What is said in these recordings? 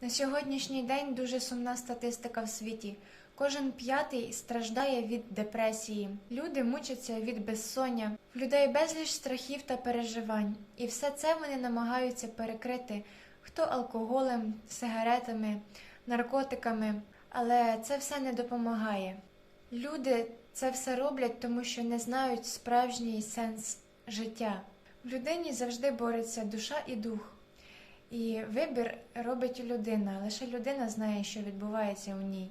На сьогоднішній день дуже сумна статистика в світі. Кожен п'ятий страждає від депресії. Люди мучаться від безсоння, в людей безліч страхів та переживань. І все це вони намагаються перекрити хто алкоголем, сигаретами, наркотиками, але це все не допомагає. Люди це все роблять, тому що не знають справжній сенс життя. В людині завжди бореться душа і дух. І вибір робить людина, лише людина знає, що відбувається у ній.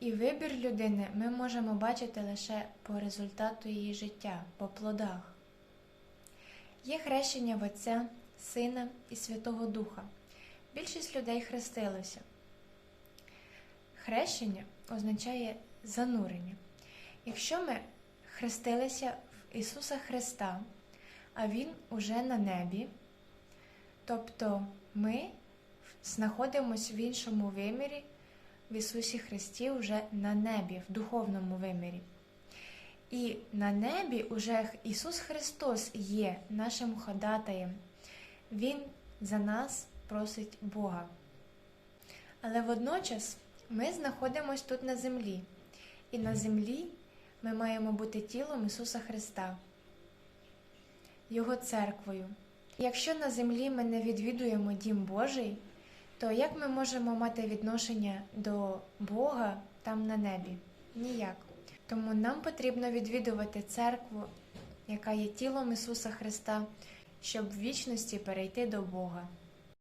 І вибір людини ми можемо бачити лише по результату її життя, по плодах. Є хрещення в Отця, Сина і Святого Духа. Більшість людей хрестилося. Хрещення означає занурення. Якщо ми хрестилися в Ісуса Христа, а Він уже на небі, тобто ми знаходимося в іншому вимірі, в Ісусі Христі вже на небі, в духовному вимірі. І на небі уже Ісус Христос є нашим ходатаєм. Він за нас просить Бога. Але водночас ми знаходимося тут на землі, і на землі ми маємо бути тілом Ісуса Христа, Його церквою. Якщо на землі ми не відвідуємо Дім Божий, то як ми можемо мати відношення до Бога там на небі? Ніяк. Тому нам потрібно відвідувати церкву, яка є тілом Ісуса Христа, щоб в вічності перейти до Бога.